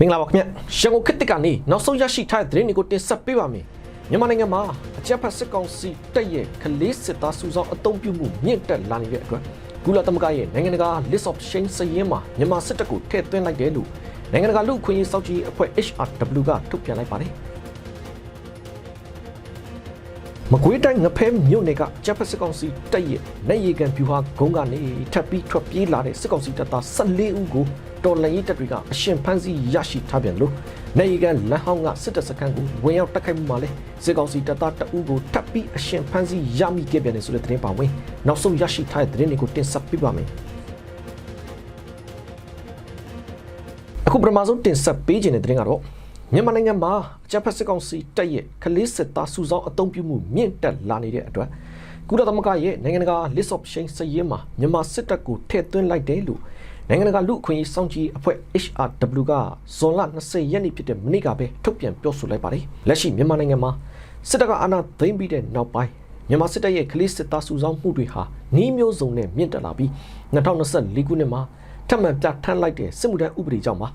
မင်္ဂလာပါခင်ဗျရန်ကုန်ခေတ်တစ်ကနေနောက်ဆုံးရရှိထားတဲ့သတင်းတွေကိုတင်ဆက်ပေးပါမယ်မြန်မာနိုင်ငံမှာအကြမ်းဖက်စစ်ကောင်စီတပ်ရဲ့ကလေးစစ်သားစုဆောင်အုံပြုမှုမြင့်တက်လာနေတဲ့အတွက်ကုလသမဂ္ဂရဲ့နိုင်ငံတကာ list of shame စရင်းမှာမြန်မာစစ်တပ်ကိုထည့်သွင်းလိုက်တယ်လို့နိုင်ငံတကာလူ့အခွင့်အရေးစောင့်ကြည့်ရေးအဖွဲ့ HRW ကထုတ်ပြန်လိုက်ပါတယ် မကွေးတိုင်းငဖဲမြို့နယ်ကဂျပန်စစ်ကောင်စီတပ်ရဲ့လက်ရည်ကန်ပြူဟာဂုံးကနေထပ်ပြီးထွက်ပြေးလာတဲ့စစ်ကောင်စီတပ်သား14ဦးကိုတော်လှန်ရေးတပ်တွေကအရှင်ဖမ်းဆီးရရှိထားပြန်လို့လက်ရည်ကန်လမ်းဟောင်းကစစ်တပ်စခန်းကိုဝင်ရောက်တိုက်ခိုက်မှုမှာလဲစစ်ကောင်စီတပ်သားတအူးကိုထပ်ပြီးအရှင်ဖမ်းဆီးရမိခဲ့ပြန်တယ်ဆိုတဲ့သတင်းပါဝင်နောက်ဆုံးရရှိထားတဲ့သတင်းတွေကိုတင်ဆက်ပေးပါမယ်အခုပထမဆုံးတင်ဆက်ပေးခြင်းတဲ့သတင်းကတော့ မြန်မာနိုင်ငံမှာအကြမ်းဖက်စစ်ကောင်စီတပ်ရဲ့ကလေးစစ်သားစုဆောင်းအုံပြုမှုမြင့်တက်လာနေတဲ့အတွက်ကုလသမဂ္ဂရဲ့နိုင်ငံတကာ list of shame စရင်းမှာမြန်မာစစ်တပ်ကိုထည့်သွင်းလိုက်တယ်လို့နိုင်ငံတကာလူ့အခွင့်အရေးစောင့်ကြည့်အဖွဲ့ HRW ကဇွန်လ20ရက်နေ့ဖြစ်တဲ့မနေ့ကပဲထုတ်ပြန်ပြောဆိုလိုက်ပါတယ်လက်ရှိမြန်မာနိုင်ငံမှာစစ်တပ်ကအာဏာသိမ်းပြီးတဲ့နောက်ပိုင်းမြန်မာစစ်တပ်ရဲ့ကလေးစစ်သားစုဆောင်းမှုတွေဟာနှီးမျိုးစုံနဲ့မြင့်တက်လာပြီး2024ခုနှစ်မှာထပ်မံပြဋ္ဌာန်းလိုက်တဲ့စစ်မှုထမ်းဥပဒေကြောင့်ပါ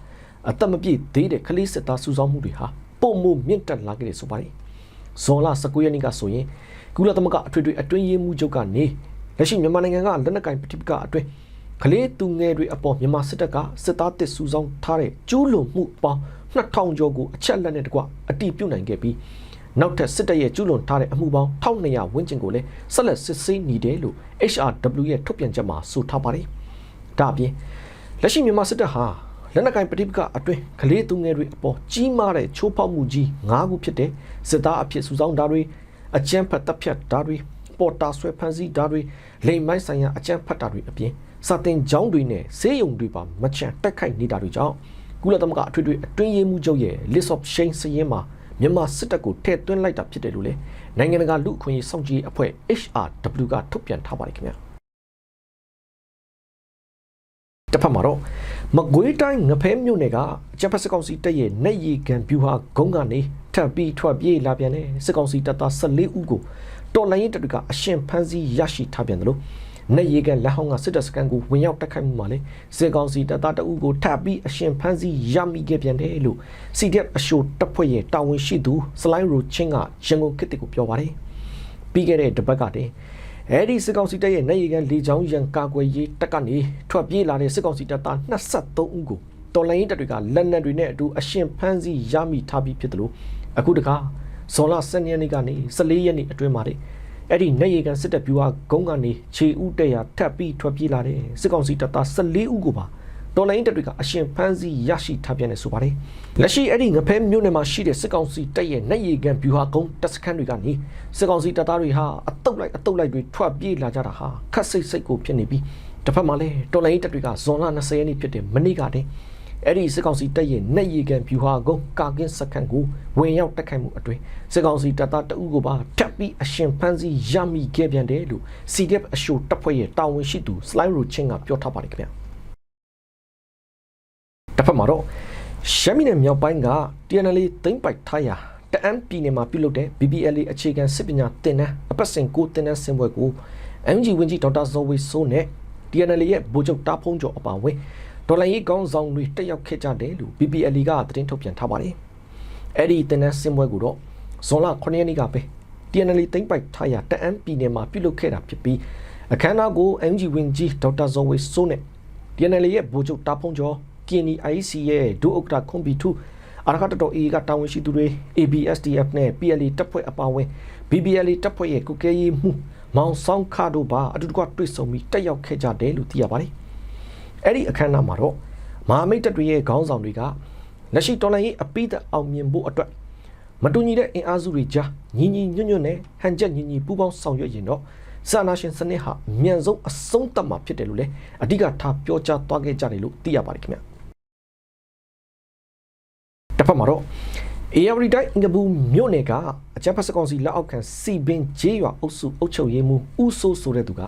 အသက်မပြည့်သေးတဲ့ကလေးစစ်သားစုဆောင်းမှုတွေဟာပုံမှုမြင့်တက်လာခဲ့တယ်ဆိုပါတယ်ဇွန်လ19ရက်နေ့ကဆိုရင်ကုလသမဂ္ဂအထွေထွေအတွင်းရေးမှူးချုပ်ကနေလက်ရှိမြန်မာနိုင်ငံကလက်နက်ကင်ပဋိပက္ခအတွင်းကလေးသူငယ်တွေအပေါ်မြန်မာစစ်တပ်ကစစ်သားတစ်စုဆောင်းထားတဲ့ကျူးလွန်မှုပေါင်း2000ကျော်ကိုအချက်လက်နဲ့တကွအတိပြုနိုင်ခဲ့ပြီးနောက်ထပ်စစ်တပ်ရဲ့ကျူးလွန်ထားတဲ့အမှုပေါင်း1200ဝန်းကျင်ကိုလည်းဆက်လက်စစ်ဆေးနေတယ်လို့ HRW ရဲ့ထုတ်ပြန်ချက်မှာဆိုထားပါတယ်။ဒါအပြင်လက်ရှိမြန်မာစစ်တပ်ဟာ လက်နက်ကင်ပဋိပက္ခအတွင်းကလေးသူငယ်တွေအပေါ်ကြီးမားတဲ့ချိုးဖောက်မှုကြီး၅ခုဖြစ်တဲ့စစ်သားအဖြစ်စုဆောင်းတာတွေအကြမ်းဖက်တပ်ဖြတ်တာတွေပေါ်တာဆွဲဖမ်းဆီးတာတွေလိမ်မိုင်းဆိုင်ရာအကြမ်းဖက်တာတွေအပြင်စာတင်ကျောင်းတွေနဲ့ဆေးရုံတွေပါမချန်တက်ခိုက်နေတာတွေကြောင့်ကုလသမဂ္ဂအထွေထွေအတွင်းရေးမှူးချုပ်ရဲ့ list of shame စရင်းမှာမြန်မာစစ်တပ်ကိုထည့်သွင်းလိုက်တာဖြစ်တယ်လို့လည်းနိုင်ငံတကာလူ့အခွင့်အရေးစောင့်ကြည့်ရေးအဖွဲ့ HRW ကထုတ်ပြန်ထားပါတယ်ခင်ဗျာတစ်ဖက်မှာတော့ မကွေးတိုင်းငဖဲမြို့နယ်ကဂျပန်စစ်ကောင်စီတပ်ရဲ့နေရီကန်ဗျူဟာဂုံးကနေထပ်ပြီးထွက်ပြေးလာပြန်တဲ့စစ်ကောင်စီတပ်သား14ဦးကိုတော်လိုင်းရင်တပ်တွေကအရှင်ဖမ်းဆီးရရှိထားပြန်တယ်လို့နေရီကန်လက်ဟောင်းကစစ်တပ်စခန်းကိုဝင်ရောက်တိုက်ခိုက်မှုမှာလေစစ်ကောင်စီတပ်သားတအုပ်ကိုထပ်ပြီးအရှင်ဖမ်းဆီးရမိခဲ့ပြန်တယ်လို့ CDF အရှိုတပ်ဖွဲ့ရဲ့တာဝန်ရှိသူစလိုင်းရိုချင်းကရန်ကုန်ခေတ်တစ်ကိုပြောပါတယ်ပြီးခဲ့တဲ့တပတ်ကတည်း အဲ့ဒီစစ်ကောင်စီတပ်ရဲ့နေရီကန်လေကြောင်းရန်ကာကွယ်ရေးတပ်ကနေထွက်ပြေးလာတဲ့စစ်ကောင်စီတပ်သား23ဦးကိုတော်လိုင်းတပ်တွေကလက်နက်တွေနဲ့အတူအရှင်ဖမ်းဆီးရမိထားပြီးဖြစ်တယ်လို့အခုတခါဇွန်လ12ရက်နေ့ကနေ14ရက်နေ့အတွင်းမှာတဲ့အဲ့ဒီနေရီကန်စစ်တပ်ပြူဟာဂုံးကနေခြေဥတက်ရထပ်ပြီးထွက်ပြေးလာတဲ့စစ်ကောင်စီတပ်သား14ဦးကိုပါ တော်လိုင်းတပ်တွေကအရှင်ဖမ်းဆီးရရှိထားပြန်တယ်ဆိုပါတယ်လက်ရှိအဲ့ဒီငဖဲမြို့နယ်မှာရှိတဲ့စစ်ကောင်စီတပ်ရဲ့နေရီကန်ဗျူဟာကုန်းတပ်စခန်းတွေကနေစစ်ကောင်စီတပ်သားတွေဟာအတုပ်လိုက်အတုပ်လိုက်တွေထွက်ပြေးလာကြတာဟာခက်စိတ်စိတ်ကိုဖြစ်နေပြီးတစ်ဖက်မှာလည်းတော်လိုင်းတပ်တွေကဇွန်လ20ရက်နေ့ဖြစ်တဲ့မနေ့ကတည်းအဲ့ဒီစစ်ကောင်စီတပ်ရဲ့နေရီကန်ဗျူဟာကုန်းကာကင်းစခန်းကိုဝင်ရောက်တိုက်ခိုက်မှုအတွင်းစစ်ကောင်စီတပ်သားတအုပ်ကိုပါထပ်ပြီးအရှင်ဖမ်းဆီးရမိခဲ့ပြန်တယ်လို့ CDF အရှိုတပ်ဖွဲ့ရဲ့တာဝန်ရှိသူ Slide Road ချင်းကပြောထားပါတယ်ခင်ဗျာတစ်ဖက် မှာတော့ရှမ်းပြည်နယ်မြောက်ပိုင်းက TNL သိမ့်ပိုက်ထားရာတအမ်းပြည်နယ်မှာပြုလုပ်တဲ့ BBLA အခြေခံစစ်ပညာသင်တန်းအပတ်စဉ်ကိုသင်တန်းဆင်ပွဲကို MG ဝင်းကြီးဒေါက်တာဇော်ဝေဆိုးနဲ့ TNL ရဲ့ဗိုလ်ချုပ်တာဖုံးကျော်အပါအဝင်ဒေါ်လာရေးကောင်းဆောင်တွေတက်ရောက်ခဲ့ကြတယ်လို့ BBLA ကသတင်းထုတ်ပြန်ထားပါတယ်။အဲ့ဒီသင်တန်းဆင်ပွဲကိုတော့ဇွန်လ9ရက်နေ့ကပဲ TNL သိမ့်ပိုက်ထားရာတအမ်းပြည်နယ်မှာပြုလုပ်ခဲ့တာဖြစ်ပြီးအခမ်းအနားကို MG ဝင်းကြီးဒေါက်တာဇော်ဝေဆိုးနဲ့ TNL ရဲ့ဗိုလ်ချုပ်တာဖုံးကျော် KNI IC ရဲ့ဒုဥက္ကဋ္ဌခွန်ဘီထူအရခတ်တော် A ကတာဝန်ရှိသူတွေ ABSDF နဲ့ PLA တပ်ဖွဲ့အပါအဝင် BBLA တပ်ဖွဲ့ရဲ့ကုကဲရေးမှုမောင်ဆောင်ခါတို့ပါအတူတကွတွေ့ဆုံပြီးတက်ရောက်ခဲ့ကြတယ်လို့သိရပါတယ်။အဲ့ဒီအခမ်းအနားမှာတော့မဟာမိတ်တပ်တွေရဲ့ခေါင်းဆောင်တွေကလက်ရှိတော်လှန်ရေးအပိသက်အောင်မြင်ဖို့အတွက်မတူညီတဲ့အင်အားစုတွေကြားညီညီညွတ်ညွတ်နဲ့ဟန်ချက်ညီညီပူးပေါင်းဆောင်ရွက်ရင်တော့စာနာရှင်စနစ်ဟာအမြန်ဆုံးအဆုံးသတ်မှာဖြစ်တယ်လို့လည်းအဓိကထားပြောကြားသွားခဲ့ကြတယ်လို့သိရပါတယ်ခင်ဗျာတစ်ဖ က်မှာတော့ ARD တိုင်းအင်္ဂပူမြို့နယ်ကအကြမ်းဖက်စကောင်စီလက်အောက်ခံစီပင်ဂျေးရွာအုပ်စုအုပ်ချုပ်ရေးမှူးဦးစိုးဆိုတဲ့သူက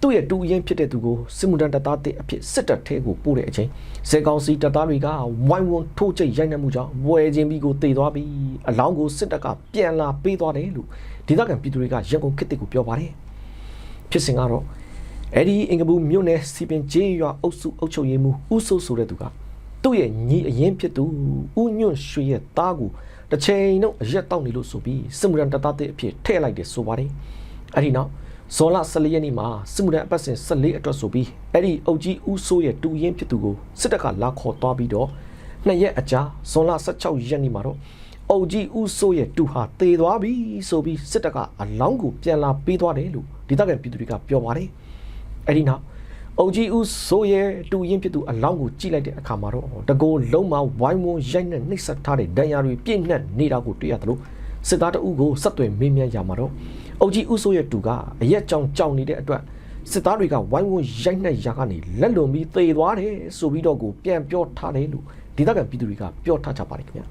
သူ့ရဲ့တူရင်ဖြစ်တဲ့သူကိုစစ်မှုထမ်းတပ်သားတဲ့အဖြစ်စစ်တပ်ထဲကိုပို့တဲ့အချိန်စေကောင်စီတပ်သားတွေကဝိုင်းဝန်းထိုးချိတ်ရိုက်နှက်မှုကြောင့်ဝယ်ခြင်းပြီးကိုတေသွားပြီးအလောင်းကိုစစ်တပ်ကပြန်လာပေးသွားတယ်လို့ဒေသခံပြည်သူတွေကရန်ကုန်ခေတ်ကိုပြောပါတယ်ဖြစ်စဉ်ကတော့အဲ့ဒီအင်္ဂပူမြို့နယ်စီပင်ဂျေးရွာအုပ်စုအုပ်ချုပ်ရေးမှူးဦးစိုးဆိုတဲ့သူက သူ့ရဲ့ညီအရင်ဖြစ်သူဦးညွန့်ရွှေရဲ့သားကိုတစ်ချိန်လုံးအရက်တောက်နေလို့ဆိုပြီးစစ်မှုရန်တပ်သားတဲ့အဖြစ်ထည့်လိုက်တယ်ဆိုပါတယ်အဲ့ဒီနောက်ဇော်လ14ရက်နေ့မှာစစ်မှုရန်အပတ်စဉ်14အတွက်ဆိုပြီးအဲ့ဒီအုပ်ကြီးဦးစိုးရဲ့တူရင်ဖြစ်သူကိုစစ်တပ်ကလာခေါ်သွားပြီးတော့နှစ်ရက်အကြာဇွန်လ16ရက်နေ့မှာတော့အုပ်ကြီးဦးစိုးရဲ့တူဟာတေသွားပြီဆိုပြီးစစ်တပ်ကအလောင်းကိုပြန်လာပေးသွားတယ်လို့ဒေသခံပြည်သူတွေကပြောပါတယ်အဲ့ဒီနောက် အုပ်ကြီးဦးစိုးရဲ့တူရင်ဖြစ်သူအလောင်းကိုကြည့်လိုက်တဲ့အခါမှာတော့တကိုယ်လုံးမဝိုင်းဝန်းရိုက်နဲ့နှိပ်စက်ထားတဲ့ဒဏ်ရာတွေပြည့်နှက်နေတာကိုတွေ့ရတယ်လို့စစ်သားတအုပ်ကိုဆက်သွယ်မေးမြန်းရမှာတော့အုပ်ကြီးဦးစိုးရဲ့တူကအရက်ကြောင်ကြောင်နေတဲ့အတွက်စစ်သားတွေကဝိုင်းဝန်းရိုက်နှက်ရာကနေလက်လွန်ပြီးသေသွားတယ်ဆိုပြီးတော့ကိုပြန်ပြောထားတယ်လို့ဒေသခံပြည်သူတွေကပြောထားကြပါတယ်ခင်ဗျာ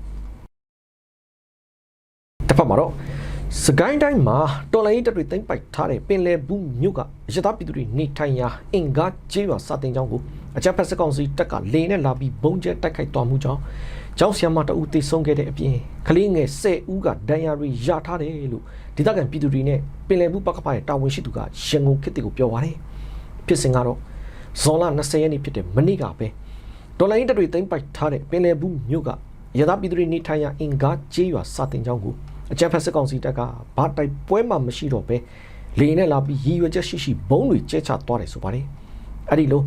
တစ်ဖက်မှာတော့ စကိုင်းတိုင်းမှာတော်လိုင်းတပ်တွေသိမ်းပိုက်ထားတဲ့ပင်လယ်ဘူးမြို့ကအရသာပြည်သူတွေနေထိုင်ရာအင်္ဂါကျေးရွာစာတင်ကျောင်းကိုအကြမ်းဖက်စစ်ကောင်စီတပ်ကလေနဲ့လာပြီးဘုံကျဲတိုက်ခိုက်သွားမှုကြောင့်ကျောင်းဆရာမတအူတေဆုံးခဲ့တဲ့အပြင်ကလေးငယ်10ဦးကဒဏ်ရာတွေရထားတယ်လို့ဒေသခံပြည်သူတွေနဲ့ပင်လယ်ဘူးပကဖရဲ့တာဝန်ရှိသူကရန်ကုန်ခေတ်ကိုပြောပါတယ်ဖြစ်စဉ်ကတော့ဇွန်လ20ရက်နေ့ဖြစ်တဲ့မနေ့ကပဲတော်လိုင်းတပ်တွေသိမ်းပိုက်ထားတဲ့ပင်လယ်ဘူးမြို့ကရသပြည်သူတွေနေထိုင်ရာအင်္ဂါကျေးရွာစာတင်ကျောင်းကို အကြမ်းဖက်စစ်ကောင်စီတပ်ကဘာတိုက်ပွဲမှမရှိတော့ပဲလေနဲ့လာပြီးရည်ရွယ်ချက်ရှိရှိဘုံတွေကျဲချသွားတယ်ဆိုပါတယ်အဲ့ဒီလို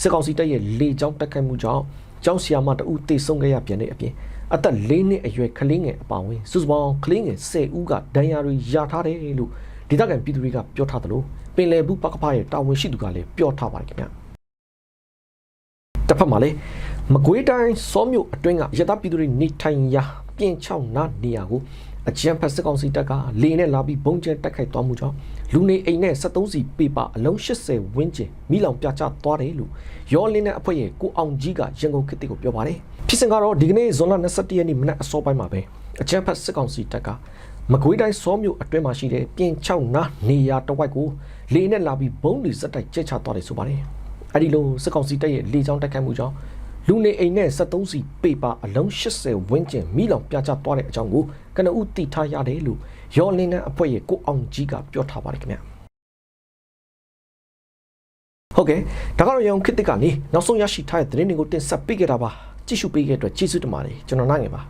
စစ်ကောင်စီတပ်ရဲ့လေကြောင်းတိုက်ခိုက်မှုကြောင့်ကျောင်းဆရာမတအူတေဆုံးခဲ့ရပြန်တဲ့အပြင်အသက်၄နှစ်အရွယ်ကလေးငယ်အပါအဝင်စုစုပေါင်းကလေးငယ်10ဦးကဒဏ်ရာတွေရထားတယ်လို့ဒေသခံပြည်သူတွေကပြောထားသလိုပင်လယ်ဘူးပကဖရဲ့တာဝန်ရှိသူကလည်းပြောထားပါတယ်ခင်ဗျာတစ်ဖက်မှာလည်းမကွေးတိုင်းစောမြို့အတွင်းကရတပြည်သူတွေနေထိုင်ရာပြင်ချောင်းနာနေရာကို အကြံဖက်စစ်ကောင်စီတပ်ကလေနဲ့လာပြီးဘုံကျဲတိုက်ခိုက်သွားမှုကြောင့်လူနေအိမ်နဲ့73စီပေပါအလုံး80ဝန်းကျင်မိလောင်ပြချသွားတယ်လို့ရောလင်းတဲ့အဖွဲ့ရဲ့ကိုအောင်ကြီးကရန်ကုန်ခေတ်ကိုပြောပါတယ်ဖြစ်စဉ်ကတော့ဒီကနေ့ဇွန်လ21ရက်နေ့မနက်အစောပိုင်းမှာပဲအကြံဖက်စစ်ကောင်စီတပ်ကမကွေးတိုင်းစောမြို့အတွင်းမှာရှိတဲ့ပြင်ချောင်းနာနေရာတစ်ဝိုက်ကိုလေနဲ့လာပြီးဘုံတွေစက်တိုက်ကျဲချသွားတယ်ဆိုပါတယ်အဲ့ဒီလိုစစ်ကောင်စီတပ်ရဲ့လေကြောင်းတိုက်ခိုက်မှုကြောင့်လူနေအိမ်နဲ့73စီပေပါအလုံး80ဝန်းကျင်မိလောင်ပြချသွားတဲ့အကြောင်းကို ကနဦးတိထားရတယ်လို့ရောလင်းတဲ့အဖွဲ့ရဲ့ကိုအောင်ကြီးကပြောထားပါတယ်ခင်ဗျဟုတ်ကဲ့ဒါကတော့ရောင်ခစ်တစ်ကနေနောက်ဆုံးရရှိထားတဲ့သတင်းတွေကိုတင်ဆက်ပေးခဲ့တာပါကြည့်ရှုပေးခဲ့တဲ့အတွက်ကျေးဇူးတင်ပါတယ်ကျွန်တော်နိုင်ငယ်ပါ